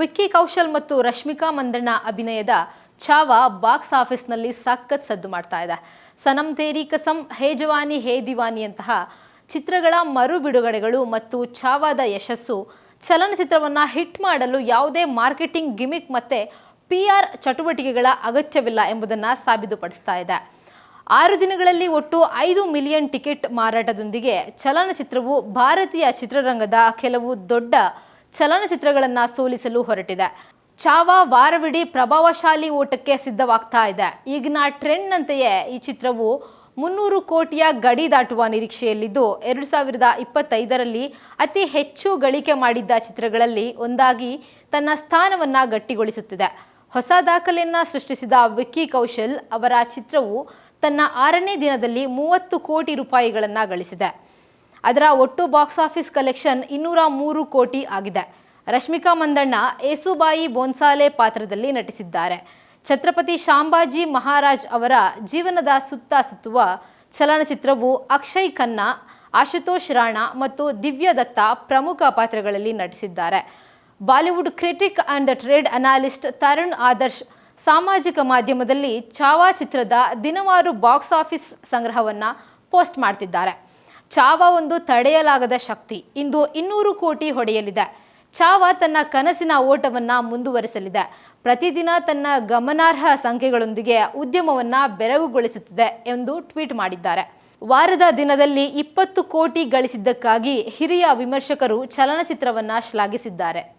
ವಿಕ್ಕಿ ಕೌಶಲ್ ಮತ್ತು ರಶ್ಮಿಕಾ ಮಂದಣ್ಣ ಅಭಿನಯದ ಚಾವಾ ಬಾಕ್ಸ್ ಆಫೀಸ್ನಲ್ಲಿ ಸಖತ್ ಸದ್ದು ಮಾಡ್ತಾ ಇದೆ. ಸನಂ ತೇರಿ ಕಸಂ, ಹೇ ಜವಾನಿ, ಹೇ ದಿವಾನಿಯಂತಹ ಚಿತ್ರಗಳ ಮರು ಬಿಡುಗಡೆಗಳು ಮತ್ತು ಛಾವಾದ ಯಶಸ್ಸು ಚಲನಚಿತ್ರವನ್ನು ಹಿಟ್ ಮಾಡಲು ಯಾವುದೇ ಮಾರ್ಕೆಟಿಂಗ್ ಗಿಮಿಕ್ ಮತ್ತು ಪಿ ಆರ್ ಚಟುವಟಿಕೆಗಳ ಅಗತ್ಯವಿಲ್ಲ ಎಂಬುದನ್ನು ಸಾಬೀತುಪಡಿಸ್ತಾ ಇದೆ. ಆರು ದಿನಗಳಲ್ಲಿ ಒಟ್ಟು ಐದು ಮಿಲಿಯನ್ ಟಿಕೆಟ್ ಮಾರಾಟದೊಂದಿಗೆ ಚಲನಚಿತ್ರವು ಭಾರತೀಯ ಚಿತ್ರರಂಗದ ಕೆಲವು ದೊಡ್ಡ ಚಲನಚಿತ್ರಗಳನ್ನು ಸೋಲಿಸಲು ಹೊರಟಿದೆ. ಚಾವಾ ವಾರವಿಡೀ ಪ್ರಭಾವಶಾಲಿ ಓಟಕ್ಕೆ ಸಿದ್ಧವಾಗ್ತಾ ಇದೆ. ಈಗಿನ ಟ್ರೆಂಡ್ನಂತೆಯೇ ಈ ಚಿತ್ರವು ಮುನ್ನೂರು ಕೋಟಿಯ ಗಡಿ ದಾಟುವ ನಿರೀಕ್ಷೆಯಲ್ಲಿದ್ದು, ಎರಡು ಸಾವಿರದ ಇಪ್ಪತ್ತೈದರಲ್ಲಿ ಅತಿ ಹೆಚ್ಚು ಗಳಿಕೆ ಮಾಡಿದ್ದ ಚಿತ್ರಗಳಲ್ಲಿ ಒಂದಾಗಿ ತನ್ನ ಸ್ಥಾನವನ್ನು ಗಟ್ಟಿಗೊಳಿಸುತ್ತಿದೆ. ಹೊಸ ದಾಖಲೆಯನ್ನು ಸೃಷ್ಟಿಸಿದ ವಿಕ್ಕಿ ಕೌಶಲ್ ಅವರ ಚಿತ್ರವು ತನ್ನ ಆರನೇ ದಿನದಲ್ಲಿ ಮೂವತ್ತು ಕೋಟಿ ರೂಪಾಯಿಗಳನ್ನು ಗಳಿಸಿದೆ. ಅದರ ಒಟ್ಟು ಬಾಕ್ಸ್ ಆಫೀಸ್ ಕಲೆಕ್ಷನ್ ಇನ್ನೂರ ಮೂರು ಕೋಟಿ ಆಗಿದೆ. ರಶ್ಮಿಕಾ ಮಂದಣ್ಣ ಏಸುಬಾಯಿ ಬೋನ್ಸಾಲೆ ಪಾತ್ರದಲ್ಲಿ ನಟಿಸಿದ್ದಾರೆ. ಛತ್ರಪತಿ ಶಾಂಬಾಜಿ ಮಹಾರಾಜ್ ಅವರ ಜೀವನದ ಸುತ್ತ ಸುತ್ತುವ ಚಲನಚಿತ್ರವು ಅಕ್ಷಯ್ ಖನ್ನಾ, ಆಶುತೋಷ್ ರಾಣಾ ಮತ್ತು ದಿವ್ಯ ದತ್ತ ಪ್ರಮುಖ ಪಾತ್ರಗಳಲ್ಲಿ ನಟಿಸಿದ್ದಾರೆ. Bollywood critic and trade analyst Taran Adarsh ಸಾಮಾಜಿಕ ಮಾಧ್ಯಮದಲ್ಲಿ ಚಾವಾ ಚಿತ್ರದ ದಿನವಾರು ಬಾಕ್ಸ್ ಆಫೀಸ್ ಸಂಗ್ರಹವನ್ನು ಪೋಸ್ಟ್ ಮಾಡ್ತಿದ್ದಾರೆ. ಚಾವಾ ಒಂದು ತಡೆಯಲಾಗದ ಶಕ್ತಿ. ಇಂದು ಇನ್ನೂರು ಕೋಟಿ ಹೊಡೆಯಲಿದೆ. ಚಾವ ತನ್ನ ಕನಸಿನ ಓಟವನ್ನು ಮುಂದುವರಿಸಲಿದೆ. ಪ್ರತಿದಿನ ತನ್ನ ಗಮನಾರ್ಹ ಸಂಖ್ಯೆಗಳೊಂದಿಗೆ ಉದ್ಯಮವನ್ನು ಬೆರಗುಗೊಳಿಸುತ್ತಿದೆ ಎಂದು ಟ್ವೀಟ್ ಮಾಡಿದ್ದಾರೆ. ವಾರದ ದಿನದಲ್ಲಿ ಇಪ್ಪತ್ತು ಕೋಟಿ ಗಳಿಸಿದ್ದಕ್ಕಾಗಿ ಹಿರಿಯ ವಿಮರ್ಶಕರು ಚಲನಚಿತ್ರವನ್ನು ಶ್ಲಾಘಿಸಿದ್ದಾರೆ.